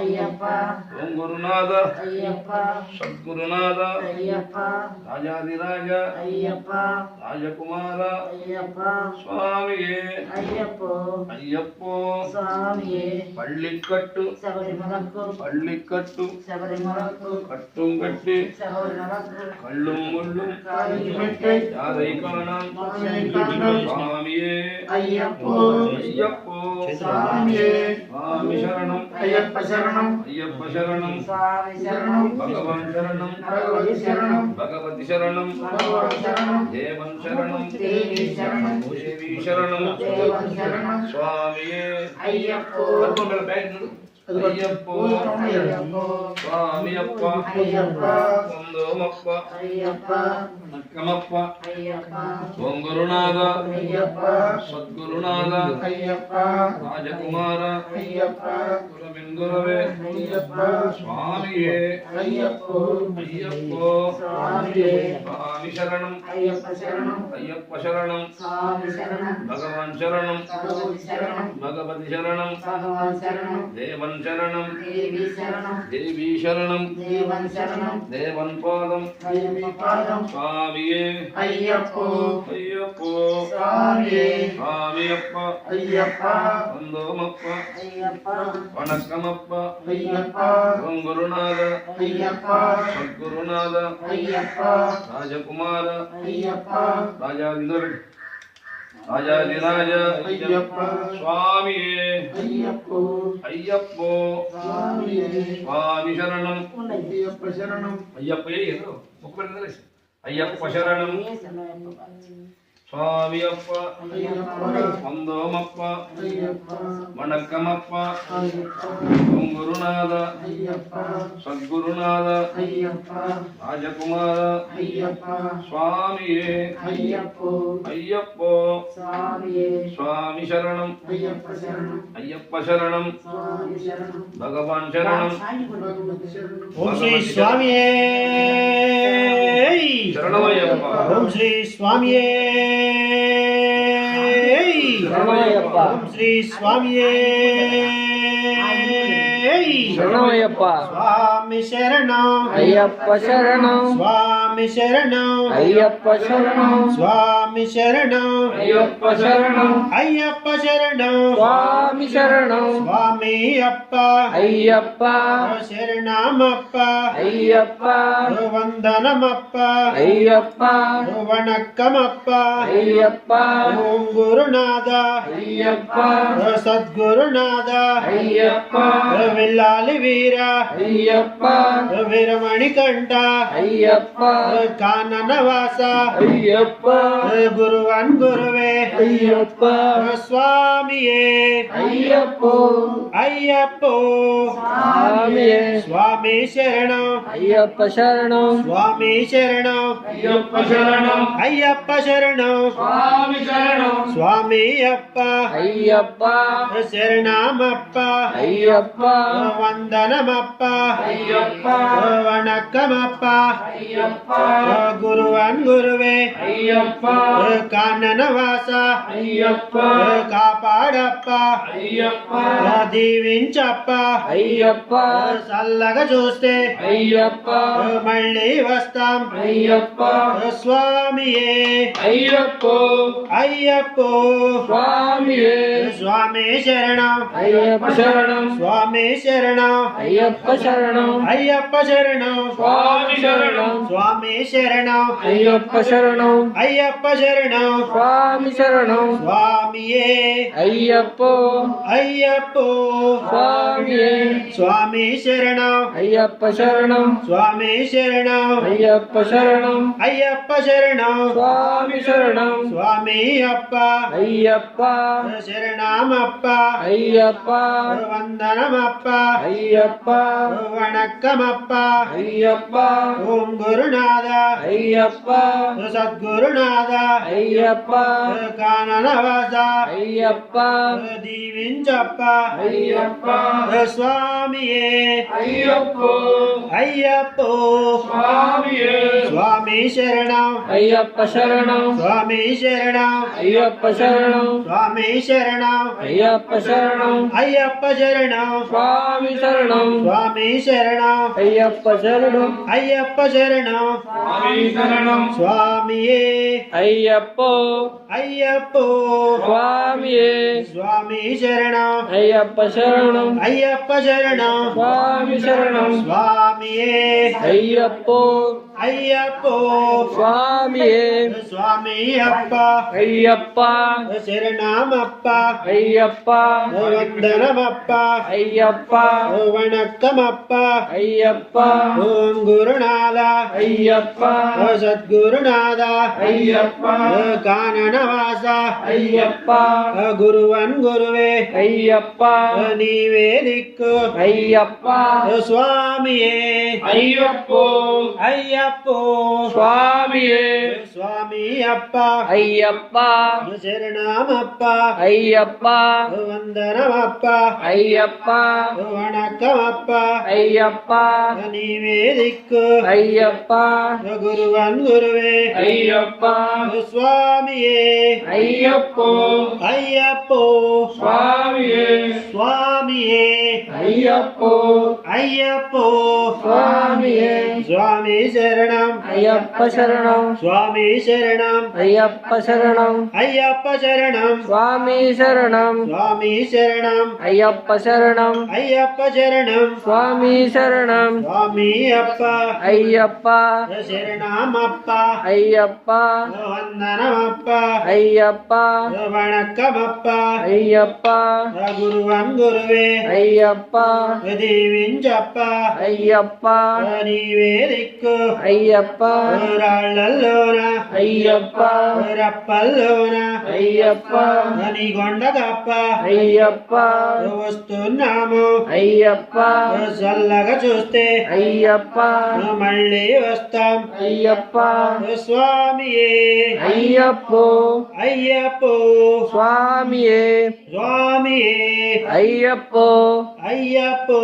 ஐயப்பா. ஓம் குருநாதா ஐயப்பா. சத்குருநாதா. ஐயப்பா. ராஜாதிராஜா. ஐயப்பா. ராஜகுமாரா. ஐயப்பா. சுவாமியே. ஐயப்போ. ஐயப்போ. சுவாமியே. பள்ளிக்கட்டு. சபரிமலக்கு. பள்ளிக்கட்டு. சபரிமலக்கு. கட்டும் கட்டி. சபரிமலக்கு. கள்ளும் முள்ளும். யாரை காணாம்? சுவாமியே. ஐயப்போ. ஐயப்போ. சாமியே சுவாமி சரணம் ஐயப்ப சரணம் ஐயப்ப சரணம் சுவாமி சரணம் பகவான் சரணம் பகவதி சரணம் பகவதி சரணம் பகவான் சரணம் தேவன் சரணம் தேவி சரணம் தேவி சரணம் தேவன் சரணம் சுவாமியே ஐயப்போ ಅಯ್ಯಪ್ಪ ಸ್ವಾಮಿಯಪ್ಪ ಒಂದೋಮಪ್ಪ ನಕ್ಕಮಪ್ಪ ಓಂ ಗುರುನಾಥ ಸದ್ಗುರುನಾಥ ರಾಜಕುಮಾರ ಗುರುವಿಂದುರವೇ ಸ್ವಾಮಿಯೇ ಅಯ್ಯಪ್ಪೋ ಅಯ್ಯಪ್ಪೋ ಸ್ವಾಮಿ ಶರಣಂ ಅಯ್ಯಪ್ಪ ಶರಣಂ ಭಗವಾನ್ ಶರಣಂ ಭಗವತಿ ಶರಣಂ ದೇವನ್ தேவன் சரணம். தேவி சரணம். தேவன் பாதம். சாமியே. ஐயப்போ. ஐயப்போ. சாமியே. சாமியப்பா. ஐயப்பா. வந்தோமப்பா. ஐயப்பா. வணக்கமப்பா. ஐயப்பா. உன் குருநாத ஐயப்பா. சத்குருநாத. ஐயப்பா. ராஜகுமார. ஐயப்பா. ராஜாதிகள் அஜதிராஜ ஐயப்ப சுவாமியே ஐயப்போ ஐயப்போ சுவாமியே சுவாமி சரணம் ஐயப்ப சரணம் ஐயப்பே ஏதோ முக்கபர் ஐயப்ப சரணம் சுவாமியப்ப வந்தோமப்ப வணக்கமப்ப உம் குருநாத சத்குருநாத ராஜகுமார சுவாமியே ஐயப்போ சுவாமி சரணம் ஐயப்ப சரணம் பகவான் சரணம் ஓம் ஸ்ரீ சுவாமியே ఓం శ్రీ స్వామియే. ఓం శ్రీ స్వామియే. స్వామి శరణం. అయ్యప్ప శరణం. స్వామి స్వామి శరణం. అయ్యప్ప శరణం. స్వామి శరణం. అయ్యప్ప శరణం. అయ్యప్ప శరణం. స్వామి శరణం. స్వామి అప్ప. అయ్యప్ప. శరణమప్ప. అయ్యప్ప. వందనమప్ప అయ్యప్ప. వణక్కమప్ప అయ్యప్ప. ఓం గురునాథ అయ్యప్ప సద్గురునాథ. అయ్యప్ప. విల్లాలి వీర. అయ్యప్ప. విరమణి కంట అయ్యప్ప. கானனவாசா ஐயப்பா குருவன் குருவே ஐயப்பா சுவாமியே ஐயப்போ ஐயப்போ சுவாமியே சுவாமி சரணம் ஐயப்ப சரணம் சுவாமி சரணம் ஐயப்ப சரணம் ஐயப்ப சரணம் சுவாமி சரணம் சுவாமி அப்பா ஐயப்பா சரணமப்பா ஐயப்பா வந்தனமப்பா ஐயப்பா வணக்கமப்பா ஐயப்பா குருவான் குருவே ஐயப்பா கண்ணனவாசா ஐயப்பா காப்பாடப்பா ஐயப்பா దీవించప్పా. అయ్యప్ప. చల్లగా చూస్తే. అయ్యప్ప. మళ్ళీ వస్తాం. అయ్యప్ప. స్వామియే. అయ్యప్ప. అయ్యప్ప. స్వామియే. స్వామి శరణం. అయ్యప్ప శరణం. స్వామి శరణం. అయ్యప్ప శరణం. అయ్యప్ప శరణం. స్వామి சுவாமி சரணம் ஐயப்ப சரணம் ஐயப்ப சரணம் சுவாமி சரணம் சுவாமியே ஐயப்போ ஐயப்போ சுவாமியே சுவாமி சரணம் ஐயப்ப சரணம் சுவாமி சரணம் ஐயப்ப சரணம் ஐயப்ப சரணம் சுவாமி சரணம் சுவாமி அப்பா ஐயப்பா சரணம் அப்பா ஐயப்பா வந்தனம் அப்பா ஐயப்பா வணக்கம் அப்பா ஐயப்பா ஓம் குரு சத்குருநாதா ஐயப்பா. சத்குருநாதா ஐயப்பா. கானனவாசா ஐயப்பா. தீவிஞ்சப்பா ஐயப்பா. சுவாமியே ஐயப்போ. ஐயப்போ. சுவாமியே. சுவாமி சரணம். ஐயப்ப சரணம். சுவாமி சரணம். ஐயப்ப சரணம். சுவாமி சரணம். ஐயப்ப சரணம். ஐயப்ப சரணம். சுவாமி சரணம். சுவாமி சரணம். ஐயப்ப சரணம். ஐயப்ப சரணம். சரணம் சுவாமியே. ஐயப்போ. ஐயப்போ. சுவாமியே. சுவாமி சரணம். ஐயப்ப சரணம். ஐயப்ப சரணம். சுவாமி சரணம். சுவாமியே. ஐயப்போ. ஐயப்போ. சுவாமியே. சுவாமி அப்பா. ஐயப்பா. சரணமப்பா ஐயப்பா. வந்தனமப்பா ஐயப்பா. வணக்கமப்பா ஐயப்பா. ஓம் குருநாதா. ஐயப்பா. சத்குருநாதா. ஐயப்பா. கானனவாசா. ஐயப்பா. குருவன் குருவே. ஐயப்பா. நீவே திக்கு ஐயப்பா. சுவாமியே. ஐயப்போ. ஐயப்போ. suave, suave. சுவாமி அப்பா. ஐயப்பா. சரணமப்பா ஐயப்பா. வந்தனமப்பா ஐயப்பா. வணக்கமப்பா ஐயப்பா. நீவே திக்கு ஐயப்பா. குருவன் குருவே. ஐயப்பா. சுவாமியே. ஐயப்போ. ஐயப்போ. சுவாமியே. சுவாமியே. ஐயப்போ. ஐயப்போ. சுவாமியே. சுவாமி சரணம். ஐயப்ப சரணம். சுவாமி சரணம் சரணம். ஐயப்ப சரணம். ஐயப்ப சரணம். சுவாமி சரணம். சுவாமி சரணம். ஐயப்ப சரணம். ஐயப்ப சரணம். சுவாமி சரணம். சுவாமி அப்பா. ஐயப்பா. சரணம் அப்பா. ஐயப்பா. வந்தனம் அப்பா. ஐயப்பா. வணக்கம் அப்பா. ஐயப்பா. குருவன் குருவே. ஐயப்பா. தேவிஞ்சப்பா ஐயப்பா. நீவே திக்கு ஐயப்பா ராளல்லோரா అయ్యప్ప. రప్పల్లోన అయ్యప్ప. అని కొండదప్ప అయ్యప్ప. వస్తున్నాము. అయ్యప్ప. చల్లగా చూస్తే అయ్యప్ప. మళ్ళీ వస్తాం. అయ్యప్ప. స్వామియే. అయ్యప్పో. అయ్యప్పో. స్వామియే. స్వామియే. అయ్యప్పో. అయ్యప్పో.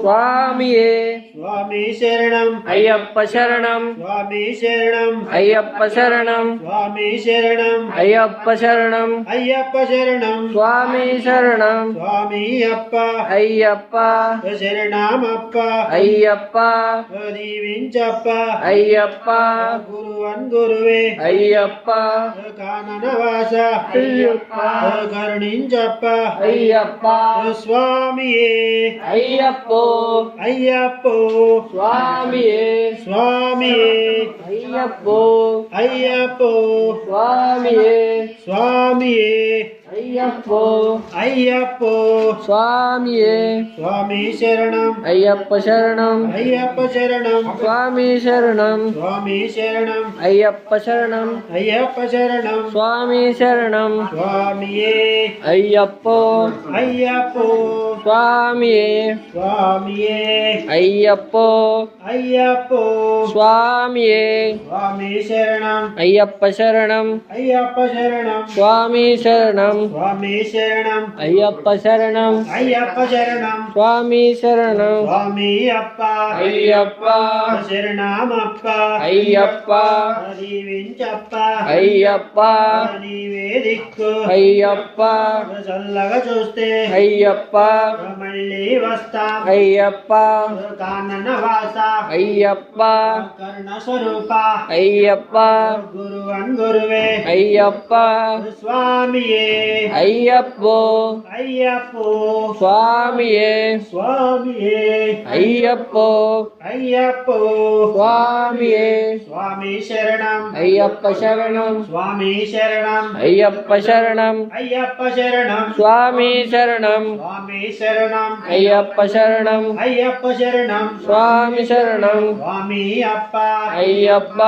స్వామియే. சுவாமி சரணம். ஐயப்ப சரணம். சுவாமி சரணம். ஐயப்ப சரணம். சுவாமி சரணம். ஐயப்ப சரணம். ஐயப்ப சரணம். சுவாமி சரணம். சுவாமி அப்பா. ஐயப்பா. சரணம் அப்பா. ஐயப்பா. தீவிஞ்சப்பா ஐயப்பா. குருவன் குருவே ஐயப்பா. கானனவாச ஐயப்பா. கருணிஞ்சப்பா ஐயப்பா. சுவாமியே. ஐயப்போ. ஐயப்போ. சுவாமியே. சுவாமியே. ஐயப்போ. ஐயப்போ. சுவாமியே. சுவாமியே. ஐயப்போ. ஐயப்போ. சுவாமியே. சுவாமி சரணம். ஐயப்ப சரணம். ஐயப்ப சரணம். சுவாமி சரணம். சுவாமி சரணம். ஐயப்ப சரணம். ஐயப்ப சரணம். சுவாமி சரணம். சுவாமியே. ஐயப்போ. ஐயப்போ. சுவாமியே స్వామియే ஐயப்போ అయ్యప్పో சுவாமியே స్వామి శరణం ஐயப்ப சரணம் అయ్యప్ప శరణం சுவாமி சரணம் స్వామి శరణం ஐயப்ப சரணம் అయ్యప్ప శరణం சுவாமி சரணம் స్వామి అప్ప ஐயப்பா శరణమప్ప ஐயப்பா దీవించప్ప ஐயப்பா నీవే దిక్కు ஐயப்பா చల్లగా చూస్తే ஐயப்பா ಮಳ್ಳಿ ವಸ್ತ ಅಯ್ಯಪ್ಪ ಕಾನನ ವಾಸ ಅಯ್ಯಪ್ಪ ಕರ್ಣ ಸ್ವರೂಪ ಅಯ್ಯಪ್ಪ ಗುರುವನ್ ಗುರುವೆ ಅಯ್ಯಪ್ಪ ಸ್ವಾಮಿಯೇ ಅಯ್ಯಪ್ಪೋ ಅಯ್ಯಪ್ಪೋ ಸ್ವಾಮಿಯೇ ಸ್ವಾಮಿಯೇ ಅಯ್ಯಪ್ಪೋ ಅಯ್ಯಪ್ಪೋ ಸ್ವಾಮಿಯೇ ಸ್ವಾಮಿ ಶರಣಂ ಅಯ್ಯಪ್ಪ ಶರಣಂ ಸ್ವಾಮಿ ಶರಣಂ ಅಯ್ಯಪ್ಪ ಶರಣಂ ಅಯ್ಯಪ್ಪ ಶರಣಂ ಸ್ವಾಮಿ ಶರಣಂ ಸ್ವಾಮಿ శరణం. అయ్యప్ప శరణం. అయ్యప్ప శరణం. స్వామి శరణం. స్వామి అప్ప. అయ్యప్ప.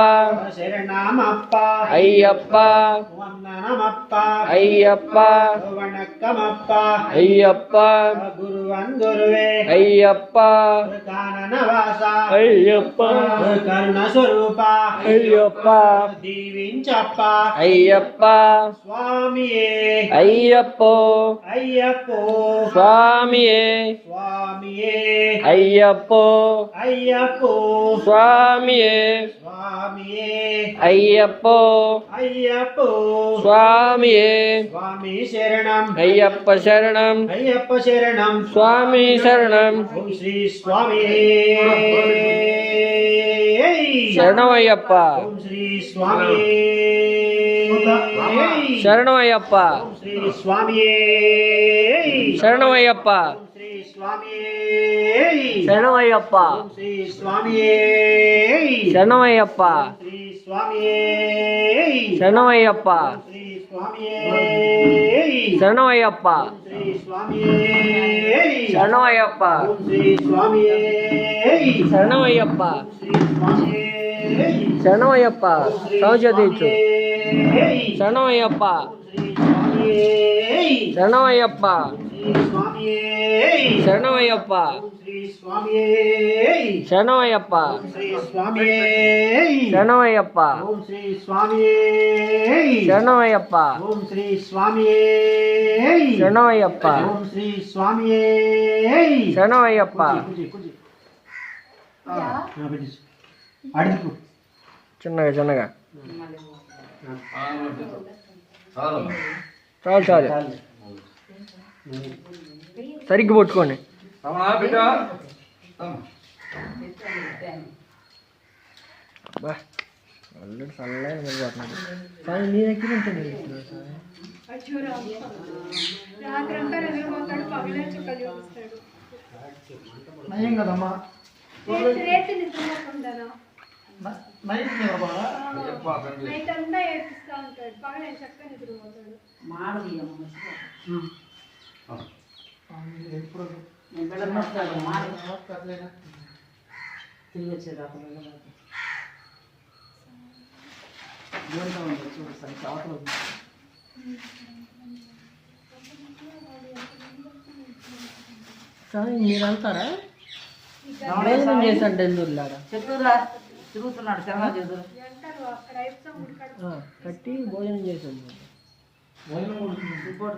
శరణమప్ప. అయ్యప్ప. వందనమప్ప. అయ్యప్ప. వణక్కమప్ప అయ్యప్ప. గురువన్ గురువే. అయ్యప్ప. కాననవాస అయ్యప్ప. కరుణ స్వరూప అయ్యప్ప. దీవించప్ప. అయ్యప్ప. స్వామియే. అయ్యప్పో. అయ్యప్పో. స్వామి சுவாமியே. சுவாமியே. ஐயப்போ. ஐயப்போ. சுவாமியே. சுவாமியே. ஐயப்போ. ஐயப்போ. சுவாமியே. சுவாமி சரணம். ஐயப்ப சரணம். ஐயப்ப சரணம். சுவாமி சரணம். ஓம் ஸ்ரீ சுவாமியே. சரணம் ஐயப்பா. ஸ்ரீ சுவாமியே. ಶರಣಯ್ಯಪ್ಪ ಶ್ರೀ ಸ್ವಾಮಿಯೇ ಶರಣಮಯ್ಯಪ್ಪ ಶ್ರೀ ಸ್ವಾಮಿಯೇ ಶರಣಮಯ್ಯಪ್ಪ ಶ್ರೀ ಸ್ವಾಮಿಯೇ ಶರಣಮಯ್ಯಪ್ಪ ಶ್ರೀ ಸ್ವಾಮಿಯೇ ಶರಣಮಯ್ಯಪ್ಪ ಶ್ರೀ ಸ್ವಾಮಿಯೇ ಶರಣಮಯ್ಯಪ್ಪ ಶ್ರೀ ಸ್ವಾಮಿಯೇ ಶರಣಮಯ್ಯಪ್ಪ ಶ್ರೀ ಸ್ವಾಮಿಯೇ ಶ್ರೀ ಸ್ವಾಮಿಯೇ சரணமையப்பா. சரணமையப்பா. சரணமையப்பா. சரணமையப்பா. சரணமையப்பா. சரணமையப்பா. சரணமையப்பா. சரணமையப்பா. சொன்னங்க சொன்னங்க చాలు. చాలు సరిగ్గా పట్టుకోండి. ఆల్రెడీ చల్లగా నిలబడుతున్నాడు సార్ నీ దగ్గర నయం కదమ్మా. నైట్ నిలబడా నైట్ అంతా ఏడిపిస్తా ఉంటాడు. పగలే చక్కగా నిద్రపోతాడు. ఎప్పుడు తిరిగి వచ్చేదాకా చూడు సరే అవతల కానీ మీరు వెళ్తారా? చేశాను డెల్లూరులాగా తిరుగుతున్నాడు శర్మ చేతులు అంటారు అక్కడ అయిపోతాం ఉడకాడు ఆ, కట్టి భోజనం చేశాను రిపోర్ట్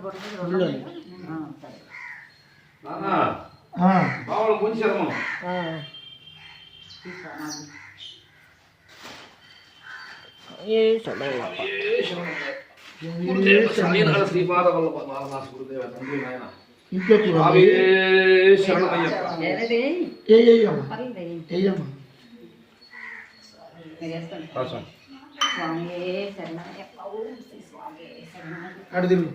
అడు తిరుగు.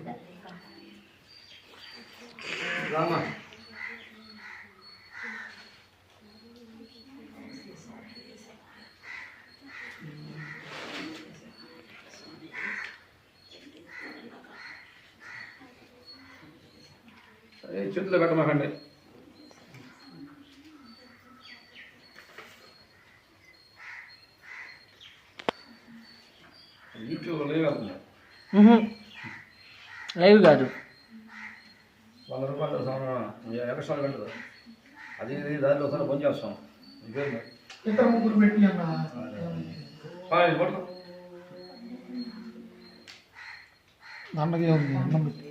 రామ. చేతిలో పెట్టమాకండి. లైవ్ కాదు. వంద రూపాయలు ఎక్స్ట్రా గంటలు అది దాని ఒకసారి ఫోన్ చేస్తాం. ఇద్దరు ముగ్గురు పెట్టి పట్టుకో. ఉంది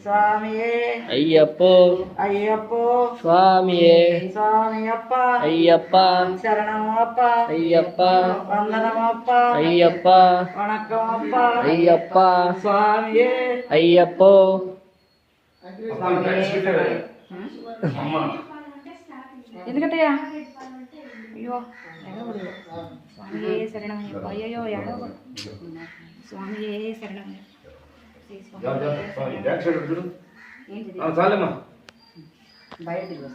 స్వామియే స్వామియే అయ్యప్పో అయ్యప్ప స్వామియే స్వామియప్ప అయ్యప్ప శరణమప్ప అయ్యప్ప వందనమప్ప అయ్యప్ప వణక్కమప్ప అయ్యప్ప స్వామియే అయ్యప్పో అమ్మ ఎందుకంటయ్యా అయ్యో ఎడవడు స్వామియే శరణమయ్యప్ప అయ్యో ఎడవడు స్వామియే శరణమయ్యప్ప తీసుకుంటాను చాలేమ్మా. బయట